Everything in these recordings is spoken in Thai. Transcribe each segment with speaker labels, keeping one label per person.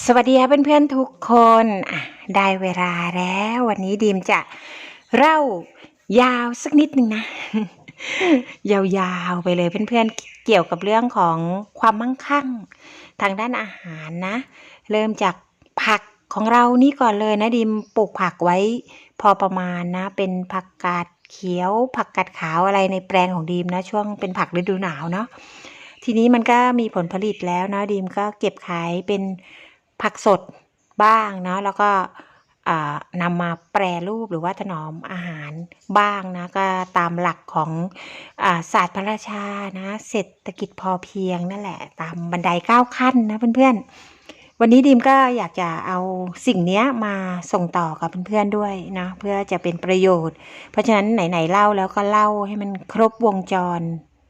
Speaker 1: สวัสดีค่ะเพื่อนๆทุกคนได้เวลาแล้ววันนี้ดีมจะเล่ายาวสักนิดหนึ่งนะ ยาวๆไปเลยเพื่อนๆเกี่ยวกับเรื่องของความมั่งคั่ง ทางด้านอาหารนะ เริ่มจากผักของเรานี่ก่อนเลยนะดิมปลูกผักไว้พอประมาณนะ เป็นผักกาดเขียว ผักกาดขาวอะไรในแปลงของดีมนะ ช่วงเป็นผักฤดูหนาวเนาะทีนี้มันก็มีผลผลิตแล้วนะดีมก็เก็บขายเป็น ผักสดบ้างเนาะแล้วก็นำมาแปรรูปหรือว่าถนอมอาหารบ้างนะก็ตามหลักของอศาสตร์พระราชานะเศรษฐกิจพอเพียงนั่นแหละ ตามบันไดเก้าขั้นนะเพื่อนๆ วันนี้ดีมก็อยากจะเอาสิ่งนี้มาส่งต่อกับเพื่อนๆด้วยนะเพื่อจะเป็นประโยชน์ เพราะฉะนั้นไหนๆเล่าแล้วก็เล่าให้มันครบวงจร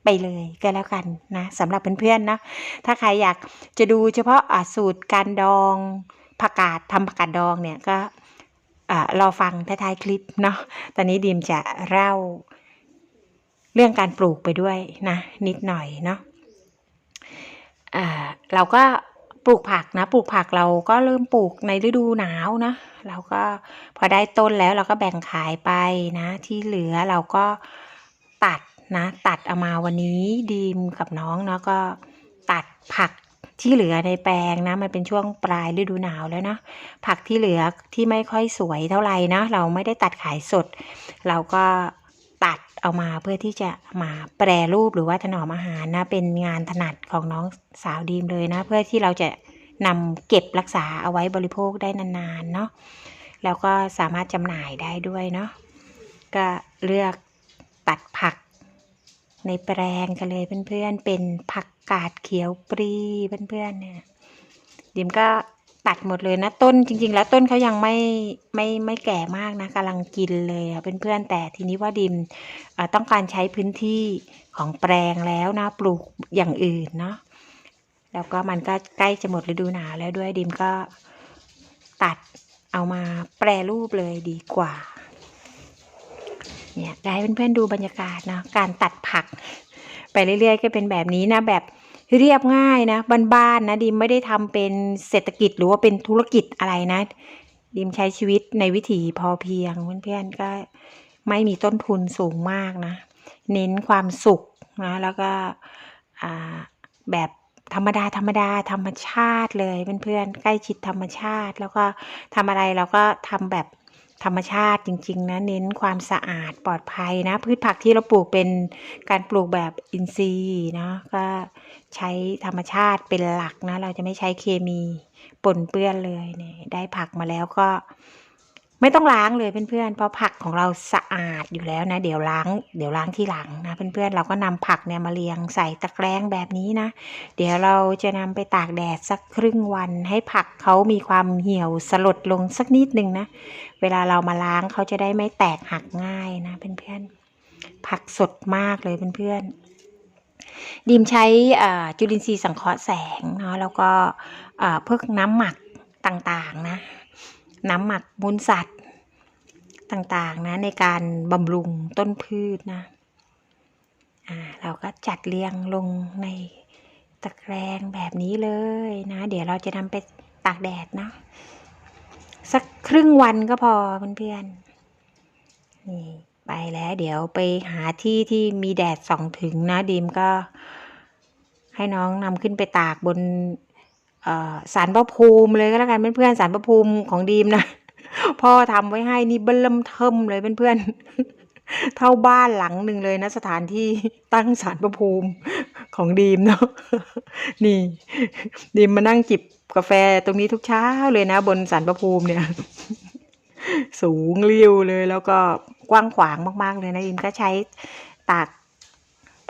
Speaker 1: ไปเลยก็แล้วกันนะสำหรับเพื่อนๆนะถ้าใครอยากจะดูเฉพาะสูตรการดองผักกาดทำผักกาดดองเนี่ยก็รอฟังท้ายๆคลิปเนาะตอนนี้ดีมจะเล่าเรื่องการปลูกไปด้วยนะนิดหน่อยเนาะเราก็ปลูกผักนะปลูกผักเราก็เริ่มปลูกในฤดูหนาวนะเราก็พอได้ต้นแล้วเราก็แบ่งขายไปนะ ที่เหลือเราก็ตัด นะ ตัดเอามาวันนี้ดีมกับน้องเนาะก็ตัดผักที่เหลือในแปลงนะ มันเป็นช่วงปลายฤดูหนาวแล้วเนาะผักที่เหลือที่ไม่ค่อยสวยเท่าไหร่นะเราไม่ได้ตัดขายสด เราก็ตัดเอามาเพื่อที่จะมาแปรรูปหรือว่าถนอมอาหารนะ เป็นงานถนัดของน้องสาวดีมเลยนะ เพื่อที่เราจะนำเก็บรักษาเอาไว้บริโภคได้นานๆเนาะแล้วก็สามารถจำหน่ายได้ด้วยเนาะก็เลือกตัดผัก ในแปลงกันเลยเพื่อนๆ เป็นผักกาดเขียวปรีเพื่อนๆเนี่ยดิมก็ตัดหมดเลยนะต้นจริง ๆ แล้วต้นเขายังไม่ไม่ไม่แก่มากนะกำลังกินเลยอะเพื่อนๆแต่ทีนี้ว่าดิมต้องการใช้พื้นที่ของแปลงแล้วนะปลูกอย่างอื่นเนาะแล้วก็มันก็ใกล้จะหมดฤดูหนาวแล้วด้วยดิมก็ตัดเอามาแปรรูปเลยดีกว่า เนี่ยได้เพื่อนๆดูบรรยากาศเนาะการตัดผัก ไปเรื่อยๆ ก็เป็นแบบนี้นะแบบเรียบง่ายนะบ้านๆนะดิมไม่ได้ทำเป็นเศรษฐกิจหรือว่าเป็นธุรกิจอะไรนะ ดิมใช้ชีวิตในวิถีพอเพียงเพื่อนๆก็ไม่มีต้นทุนสูงมากนะ เน้นความสุขนะแล้วก็แบบธรรมดาธรรมดาธรรมชาติเลยเพื่อนๆใกล้ชิดธรรมชาติ แล้วก็ทำอะไรเราก็ทำแบบ ธรรมชาติจริง ๆ นะ เน้นความสะอาดปลอดภัยนะ พืชผักที่เราปลูกเป็นการปลูกแบบอินทรีย์เนาะก็ใช้ธรรมชาติเป็นหลักนะ เราจะไม่ใช้เคมีปนเปื้อนเลยเนี่ยได้ผักมาแล้วก็ ไม่ต้องล้างเลยเพื่อนๆ เพราะผักของเราสะอาดอยู่แล้วนะ เดี๋ยวล้างเดี๋ยวล้างที่หลังนะเพื่อนๆ เราก็นำผักเนี่ยมาเรียงใส่ตะแกรงแบบนี้นะ เดี๋ยวเราจะนำไปตากแดดสักครึ่งวัน ให้ผักเขามีความเหี่ยวสลดลงสักนิดหนึ่งนะ เวลาเรามาล้างเขาจะได้ไม่แตกหักง่ายนะเพื่อนๆ ผักสดมากเลยเพื่อนๆดิมใช้จุลินทรีย์สังเคราะห์แสงเนาะแล้วก็อ่าพวกน้ำหมักต่างๆนะ น้ำหมักมูลสัตว์ต่างๆนะในการบำรุงต้นพืชนะอ่าเราก็จัดเรียงลงในตะแกรงแบบนี้เลยนะ เดี๋ยวเราจะนำไปตากแดดเนาะสักครึ่งวันก็พอเพื่อนๆนี่ไปแล้วเดี๋ยวไปหาที่ที่มีแดดส่องถึงนะดีมก็ให้น้องนำขึ้นไปตากบน สารพระภูมิเลยก็แล้วกันเพื่อนๆสารพระภูมิของดีมนะพ่อทำไว้ให้นี่เบิ่มเทิมเลยเพื่อนๆเท่าบ้านหลังหนึ่งเลยนะสถานที่ตั้งสารพระภูมิของดีมเนาะนี่ ดีมมานั่งจิบกาแฟตรงนี้ทุกเช้าเลยนะ บนสารพระภูมิเนี่ย สูงเรียวเลยแล้วก็กว้างขวางมากๆเลยนะดีมก็ใช้ตาก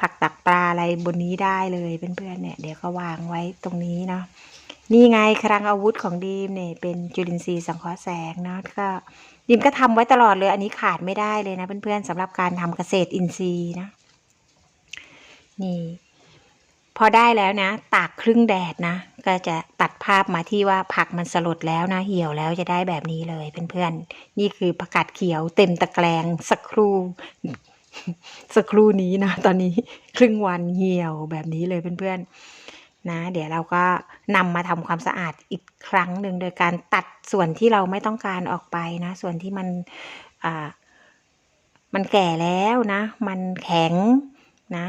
Speaker 1: ผักตักปลาอะไรบนนี้ได้เลยเพื่อนๆเนี่ย เดี๋ยวก็วางไว้ตรงนี้เนาะ นี่ไงคลังอาวุธของดีมเนี่ยเป็นจุลินทรีย์สังเคราะห์แสงเนาะก็ดีมก็ทำไว้ตลอดเลย อันนี้ขาดไม่ได้เลยนะเพื่อนๆสำหรับการทำเกษตรอินทรีย์นะนี่ พอได้แล้วนะ ตากครึ่งแดดนะ ก็จะตัดภาพมาที่ว่าผักมันสลดแล้วนะ เหี่ยวแล้วจะได้แบบนี้เลยเพื่อนๆ นี่คือผักกาดเขียวเต็มตะแกรงสักครู่สักครู่นี้นะ ตอนนี้ครึ่งวันเหี่ยวแบบนี้เลยเพื่อนๆ นะเดี๋ยวเราก็นำมาทำความสะอาดอีกครั้งหนึ่งโดยการตัดส่วนที่เราไม่ต้องการออกไปนะ ส่วนที่มันอ่ามันแก่แล้วนะ มันแข็งนะ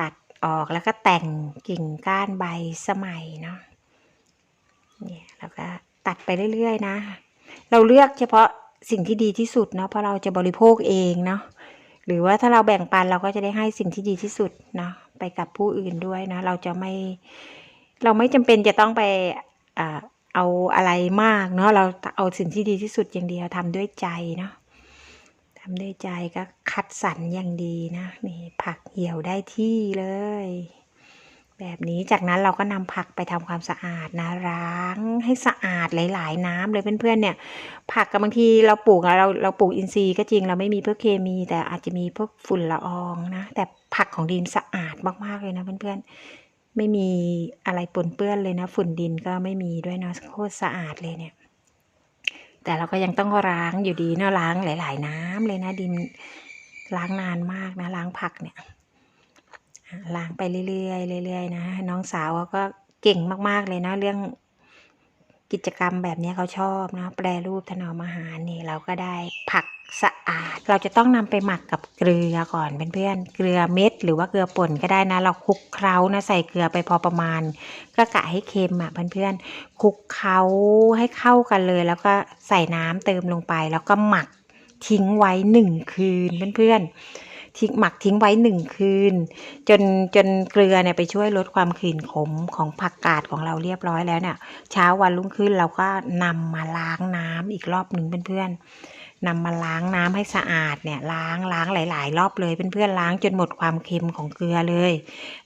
Speaker 1: ตัดออกแล้วก็แต่งกิ่งก้านใบสมัยเนาะเนี่ยแล้วก็ตัดไปเรื่อยๆนะ เราเลือกเฉพาะสิ่งที่ดีที่สุดเนาะเพราะเราจะบริโภคเองเนาะหรือว่าถ้าเราแบ่งปันเราก็จะได้ให้สิ่งที่ดีที่สุดเนาะ ไปกับผู้อื่นด้วยนะ เราจะไม่ เราไม่จำเป็นจะต้องไปอเอาอะไรมากเนาะเราเอาสิ่งที่ดีที่สุดอย่างเดียวทำด้วยใจเนาะทำด้วยใจก็คัดสรรอย่างดีนะนี่ผักเหี่ยวได้ที่เลย แบบนี้จากนั้นเราก็นำผักไปทำความสะอาดนะล้างให้สะอาดหลาย ๆ น้ำเลยเพื่อนๆเนี่ย ผักกับบางทีเราปลูกเราเราปลูกอินทรีย์ก็จริงเราไม่มีพวกเคมี แต่อาจจะมีพวกฝุ่นละอองนะแต่ผักของดินสะอาดมากๆเลยนะเพื่อนๆไม่มีอะไรปนเปื้อนเลยนะ ฝุ่นดินก็ไม่มีด้วยนะโคตรสะอาดเลยเนี่ย แต่เราก็ยังต้องล้างอยู่ดีเนาะล้างหลาย ๆ น้ำเลยนะดินล้างนานมากนะล้างผักเนี่ย ล้างไปเรื่อยๆเรื่อยๆนะน้องสาวเขาก็เก่งมากๆเลยนะเรื่องกิจกรรมแบบนี้เขาชอบนะแปรรูปถนอมอาหารนี่เราก็ได้ผักสะอาด เราจะต้องนำไปหมักกับเกลือก่อนเพื่อนๆเกลือเม็ด หรือว่าเกลือป่นก็ได้นะ เราคลุกเคล้านะใส่เกลือไปพอประมาณ ก็กะให้เค็มอะเพื่อนๆคลุกเคล้าให้เข้ากันเลย แล้วก็ใส่น้ำเติมลงไป แล้วก็หมักทิ้งไว้หนึ่งคืนเพื่อนๆ ทิ้งหมักทิ้งไว้หนึ่งคืน จนจนเกลือเนี่ยไปช่วยลดความขื่นขมของผักกาดของเราเรียบร้อยแล้วเนี่ย เช้าวันรุ่งขึ้นเราก็นำมาล้างน้ำอีกรอบหนึ่งเพื่อนๆนำมาล้างน้ำให้สะอาดเนี่ยล้างล้างหลาย ๆ รอบเลยเพื่อนๆล้างจนหมดความเค็มของเกลือเลย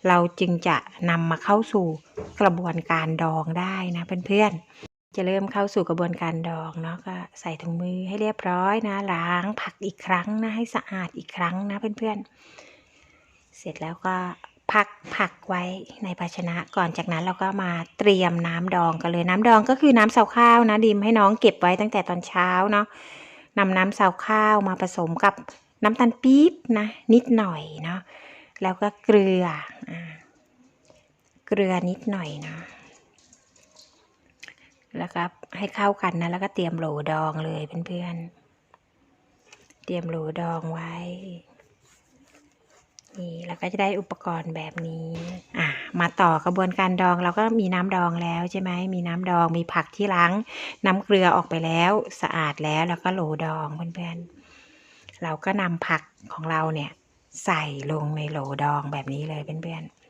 Speaker 1: เราจึงจะนำมาเข้าสู่กระบวนการดองได้นะเพื่อนๆ จะเริ่มเข้าสู่กระบวนการดองเนาะก็ใส่ถุงมือให้เรียบร้อยนะล้างผักอีกครั้งนะให้สะอาดอีกครั้งนะเพื่อนๆ เสร็จแล้วก็พักผักไว้ในภาชนะก่อนจากนั้นเราก็มาเตรียมน้ำดองกันเลยน้ำดองก็คือน้ำเสาข้าวนะดิมให้น้องเก็บไว้ตั้งแต่ตอนเช้าเนาะนำน้ำเสาข้าวมาผสมกับน้ำตาลปี๊บนะนิดหน่อยเนาะแล้วก็เกลือเกลือนิดหน่อยเนาะ แล้วก็ให้เข้ากันนะ แล้วก็เตรียมโหลดองเลยเพื่อนๆ เตรียมโหลดองไว้ นี่แล้วก็จะได้อุปกรณ์แบบนี้ อะ มาต่อกระบวนการดองเราก็มีน้ำดองแล้วใช่ไหม มีน้ำดอง มีผักที่ล้างน้ำเกลือออกไปแล้ว สะอาดแล้ว แล้วก็โหลดองเพื่อนๆ เราก็นำผักของเราเนี่ย ใส่ลงในโหลดองแบบนี้เลยเพื่อนๆ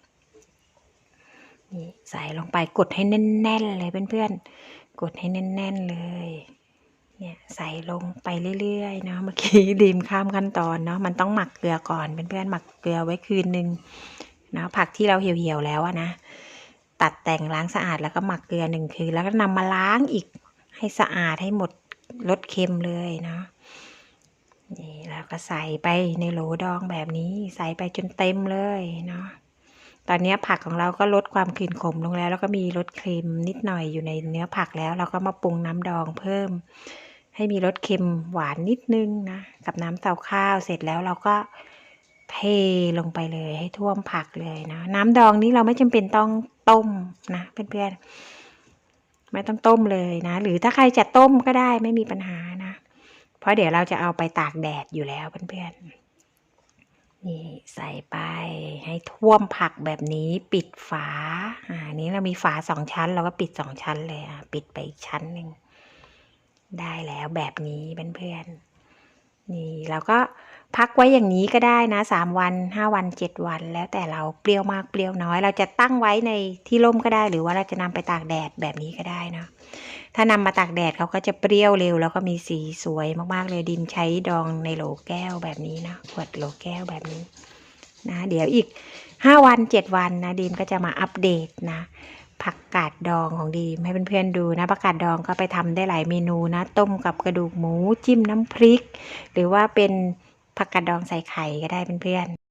Speaker 1: นี่ใส่ลงไปกดให้แน่นๆเลยเพื่อนๆ กดให้แน่นๆเลย เนี่ยใส่ลงไปเรื่อยๆเนาะเมื่อกี้ดีมข้ามขั้นตอนเนาะมันต้องหมักเกลือก่อนเพื่อนๆหมักเกลือไว้คืนนึงเนาะผักที่เราเหี่ยวๆแล้วอะนะตัดแต่งล้างสะอาดแล้วก็หมักเกลือหนึ่งคืนแล้วก็นำมาล้างอีกให้สะอาดให้หมดลดเค็มเลยเนาะนี่แล้วก็ใส่ไปในโหลดองแบบนี้ใส่ไปจนเต็มเลยเนาะ ตอนนี้ผักของเราก็ลดความขื่นขมลงแล้ว แล้วก็มีรสเค็มนิดหน่อยอยู่ในเนื้อผักแล้ว เราก็มาปรุงน้ำดองเพิ่ม ให้มีรสเค็มหวานนิดนึงนะ กับน้ำเต้าข้าวเสร็จแล้วเราก็เทลงไปเลยให้ท่วมผักเลยนะ น้ำดองนี้เราไม่จำเป็นต้องต้มนะเพื่อนๆไม่ต้องต้มเลยนะ หรือถ้าใครจะต้มก็ได้ไม่มีปัญหานะ เพราะเดี๋ยวเราจะเอาไปตากแดดอยู่แล้วเพื่อนๆ นี่ใส่ไปให้ท่วมผักแบบนี้ปิดฝา อ่า นี้เรามีฝาสองชั้น เราก็ปิดสองชั้นเลยอะปิดไปอีกชั้นหนึ่งได้แล้วแบบนี้เพื่อนๆนี่เราก็พักไว้อย่างนี้ก็ได้นะสามวันห้าวันเจ็ดวัน แล้วแต่เราเปรี้ยวมากเปรี้ยวน้อย เราจะตั้งไว้ในที่ร่มก็ได้ หรือว่าเราจะนำไปตากแดดแบบนี้ก็ได้เนาะ ถ้านำมาตากแดดเขาก็จะเปรี้ยวเร็ว แล้วก็มีสีสวยมากๆเลยดินใช้ดองในโหลแก้วแบบนี้นะขวดโหลแก้วแบบนี้นะ เดี๋ยวอีกห้าวันเจ็ดวันนะดีมก็จะมาอัปเดตนะผักกาดดองของดีมให้เพื่อนๆดูนะผักกาดดองก็ไปทำได้หลายเมนูนะ ต้มกับกระดูกหมูจิ้มน้ำพริก หรือว่าเป็นผักกาดดองใส่ไข่ก็ได้เพื่อนๆ